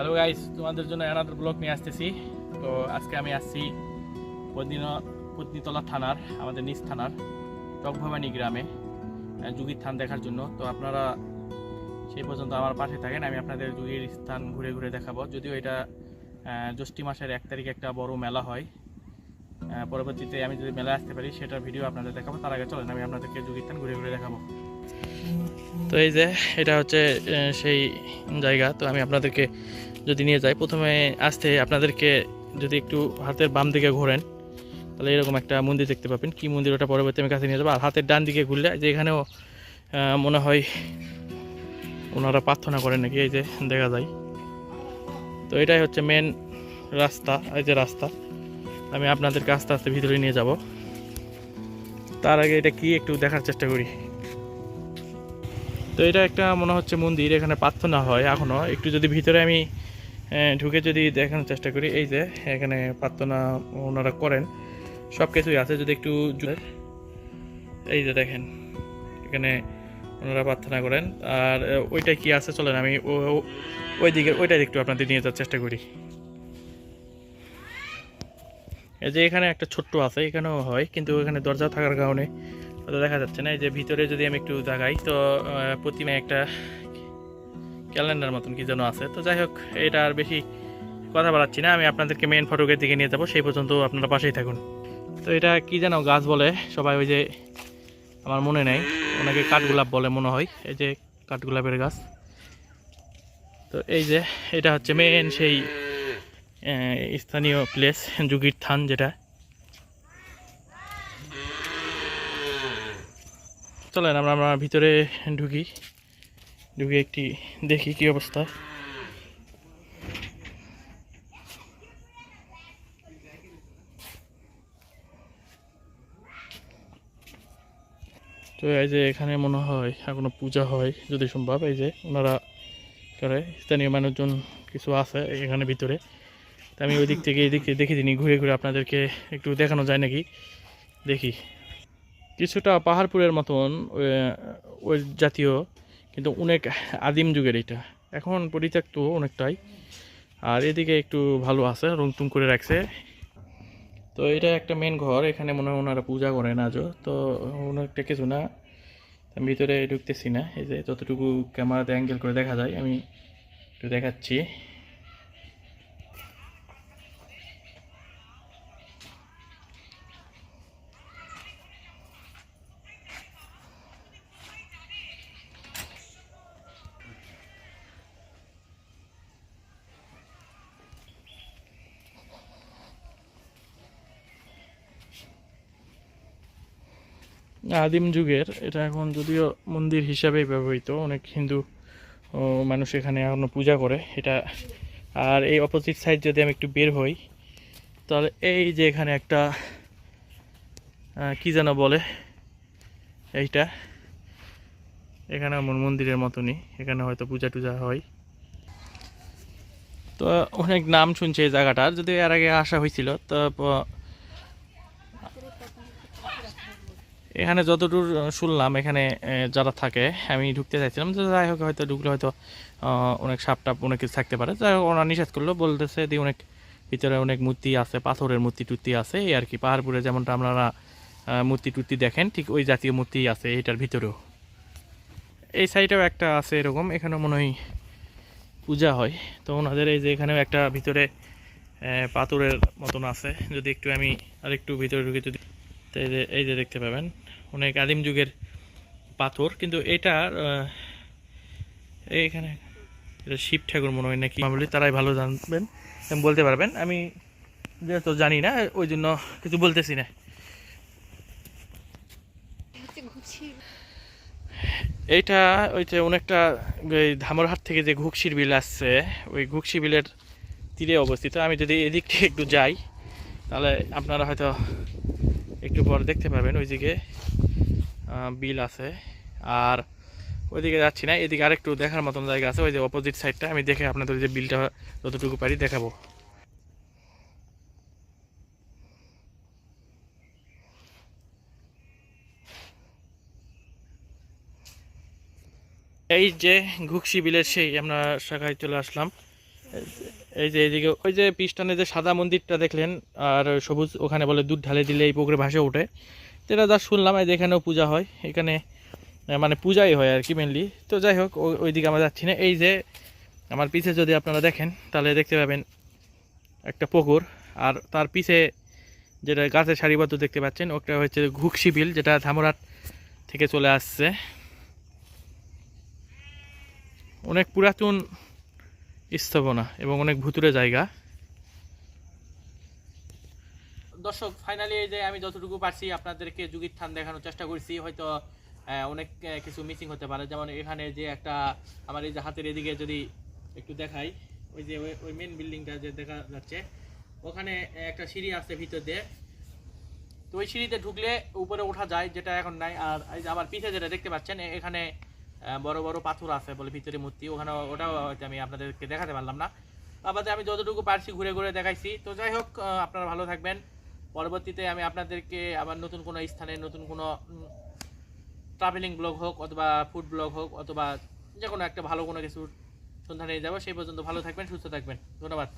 Hello guys তোমাদের জন্য another blog নিয়ে আসতেছি। তো আজকে আমি আসছি পদিন পত্নীতলা থানার, আমাদের নিজ থানার টকভবানী গ্রামে যুগীর থান দেখার জন্য। তো আপনারা সেই পর্যন্ত আমার পাশে থাকেন, আমি আপনাদের যুগীর স্থান ঘুরে ঘুরে দেখাবো। যদিও এটা জ্যৈষ্ঠী মাসের এক তারিখে একটা বড় মেলা হয়। পরবর্তীতে আমি যদি মেলায় আসতে পারি, সেটার ভিডিও আপনাদের দেখাবো। তার আগে চলেন, আমি আপনাদেরকে যুগীর থান ঘুরে ঘুরে দেখাবো। তো এই যে, এটা হচ্ছে সেই জায়গা। তো আমি আপনাদেরকে যদি নিয়ে যাই, প্রথমে আসতে আপনাদেরকে যদি একটু হাতের বাম দিকে ঘোরেন, তাহলে এরকম একটা মন্দির দেখতে পাবেন। কি মন্দির, ওটা পরবর্তী আমি কাছে নিয়ে যাব। আর হাতের ডান দিকে ঘুরলে, যে এখানেও মনে হয় ওনারা প্রার্থনা করেন নাকি, এই যে দেখা যায়। তো এটাই হচ্ছে মেন রাস্তা, এই যে রাস্তা। আমি আপনাদেরকে আস্তে আস্তে ভিতরে নিয়ে যাব। তার আগে এটা কি একটু দেখার চেষ্টা করি। তো এটা একটা মনে হচ্ছে মন্দির, এখানে প্রার্থনা হয় এখনও একটু যদি ভিতরে আমি ঢুকে যদি দেখানোর চেষ্টা করি, এই যে এখানে প্রার্থনা ওনারা করেন সব কিছুই আছে, যদি একটু এই যে দেখেন, এখানে ওনারা প্রার্থনা করেন, আর ওইটা কি আছে, চলেন আমি ওই দিকে ওইটাই একটু আপনাদের নিয়ে যাওয়ার চেষ্টা করি। এই যে এখানে একটা ছোট্ট আছে, এখানেও হয়, কিন্তু এখানে দরজা থাকার কারণে দেখা যাচ্ছে না। এই যে ভিতরে যদি আমি একটু দেখাই তো প্রতিমা একটা ক্যালেন্ডার মতন কি যেন আছে। তো যাই হোক, এটা আর বেশি কথা বলাচ্ছি না। আমি আপনাদেরকে মেন ফটকের দিকে নিয়ে যাব, সেই পর্যন্ত আপনারা পাশেই থাকুন। তো এটা কি যেন গাছ বলে, সবাই ওই যে আমার মনে নেই। ওনাকে কাঠগোলাপ বলে মনে হয়, এই যে কাঠগোলাপের গাছ। তো এই যে, এটা হচ্ছে মেন সেই স্থানীয় প্লেস যুগির থান যেটা। চলেন, আমরা আমরা ভিতরে ঢুকি। ঢুকে একটি দেখি কি অবস্থা। তো এই যে এখানে মনে হয় এখনও পূজা হয় যদি সম্ভব, এই যে ওনারা করে, স্থানীয় মানুষজন কিছু আছে এখানে ভিতরে। তা আমি ওই দিক থেকে এই দিক দেখে দিনই ঘুরে ঘুরে আপনাদেরকে একটু দেখানো যায় নাকি? দেখি। কিছুটা পাহাড়পুরের মতন ওই জাতীয় কিন্তু অনেক আদিম যুগের এটা। এখন পরিত্যক্ত অনেকটাই। আর এদিকে একটু ভালো আছে রং টুম করে রাখছে। তো এটা একটা মেন ঘর, এখানে মনে হয় ওনারা পূজা করেন আজও। তো অনেকটা কিছু না আমি ভিতরে ঢুকতেছি না। এই যে যতটুকু ক্যামেরাতে অ্যাঙ্গেল করে দেখা যায়, আমি একটু দেখাচ্ছি। আদিম যুগের, এটা এখন যদিও মন্দির হিসাবেই ব্যবহৃত, অনেক হিন্দু মানুষ এখানে এখনও পূজা করে, এটা আর এই অপোজিট সাইড যদি আমি একটু বের হই, তাহলে এই যে এখানে একটা কি যেন বলে এইটা, এখানে আমার মন্দিরের মতনই, এখানে হয়তো পূজা টুজা হয়। তো অনেক নাম শুনছে এই জায়গাটার, যদি এর আগে আসা হয়েছিল, তো এখানে যতদূর শুনলাম এখানে যারা থাকে, আমি ঢুকতে চাইছিলাম, যে যাই হোক হয়তো ঢুকলে হয়তো অনেক সাপ টাপ অনেক কিছু থাকতে পারে। যাই হোক, ওরা নিষেধ করল, বলতেছে যে অনেক ভিতরে অনেক মূর্তি আছে, পাথরের মূর্তি টুর্তি আছে, এই আর কি। পাহাড়পুরে যেমনটা আপনারা মূর্তি টুর্তি দেখেন, ঠিক ওই জাতীয় মূর্তি আছে এটার ভিতরেও। এই সাইডেও একটা আছে এরকম, এখানেও মনে হয় পূজা হয়। তো ওনাদের এই যে এখানেও একটা ভিতরে পাথরের মতন আছে। যদি একটু আমি আর একটু ভিতরে ঢুকে, যদি তো এই যে দেখতে পাবেন, অনেক আদিম যুগের পাথর, কিন্তু এটার এইখানে এটা শিব ঠাকুর মনে হয় নাকি? বলি তারাই ভালো জানবেন বলতে পারবেন। আমি যেহেতু জানি না, ওই জন্য কিছু বলতেছি না। এইটা ওই যে অনেকটা ওই ধামরহাট থেকে যে ঘুকসির বিল আসছে, ওই ঘুকসি বিলের তীরে অবস্থিত। আমি যদি এদিক থেকে একটু যাই, তাহলে আপনারা হয়তো একটু পর দেখতে পাবেন ওইদিকে বিল আছে। আর ওইদিকে যাচ্ছি না, এদিকে আরেকটু দেখার মতন জায়গা আছে, ওই যে অপোজিট সাইডটা আমি দেখে আপনাদের যে বিলটা যতটুকু পারি দেখাবো। এই যে ঘুকসি বিলের সেই, আমরা শাখায় চলে আসলাম। এই যে এইদিকে, ওই যে পিস্টানে যে সাদা মন্দিরটা দেখলেন, আর সবুজ ওখানে বলে দুধ ঢালে দিলে এই পুকুরে ভাসে ওঠে। এটা যা শুনলাম, এই যে এখানেও পূজা হয়। এখানে মানে পূজাই হয় আর কি মেনলি তো যাই হোক ওই- ওইদিকে আমরা যাচ্ছি না। এই যে আমার পিছে যদি আপনারা দেখেন, তাহলে দেখতে পাবেন একটা পুকুর। আর তার পিছে যেটা গাছের সারিবদ্ধ দেখতে পাচ্ছেন, ওটা হচ্ছে ঘুকসি বিল, যেটা ধামরাট থেকে চলে আসছে। অনেক পুরাতন স্থাপনা এবং অনেক ভুতুরে জায়গা। দর্শক ফাইনালি এই যে আমি যতটুকু পারছি আপনাদেরকে যুগির থান দেখানোর চেষ্টা করছি। হয়তো অনেক কিছু মিসিং হতে পারে। যেমন এখানে যে একটা, আমার এই যে হাতের এদিকে যদি একটু দেখাই, ওই যে ওই- মেন বিল্ডিংটা যে দেখা যাচ্ছে, ওখানে একটা সিঁড়ি আছে ভিতর দিয়ে। তো ওই সিঁড়িতে ঢুকলে উপরে ওঠা যায়, যেটা এখন নাই। আর এই যে আমার পিছে যেটা দেখতে পাচ্ছেন এখানে বড় বড় পাথর আছে বলে ভিতরে মূর্তি ওখানে ওটাও আমি আপনাদেরকে দেখাতে পারলাম না। আবার আমি যতটুকু পারছি ঘুরে ঘুরে দেখাইছি। তো যাই হোক আপনারা ভালো থাকবেন। পরবর্তীতে আমি আপনাদেরকে আবার নতুন কোনো স্থানে, নতুন কোনো ট্রাভেলিং ব্লগ হোক অথবা ফুড ব্লগ হোক অথবা যে কোনো একটা ভালো কোনো কিছুর সন্ধানে যাব। সেই পর্যন্ত ভালো থাকবেন, সুস্থ থাকবেন। ধন্যবাদ।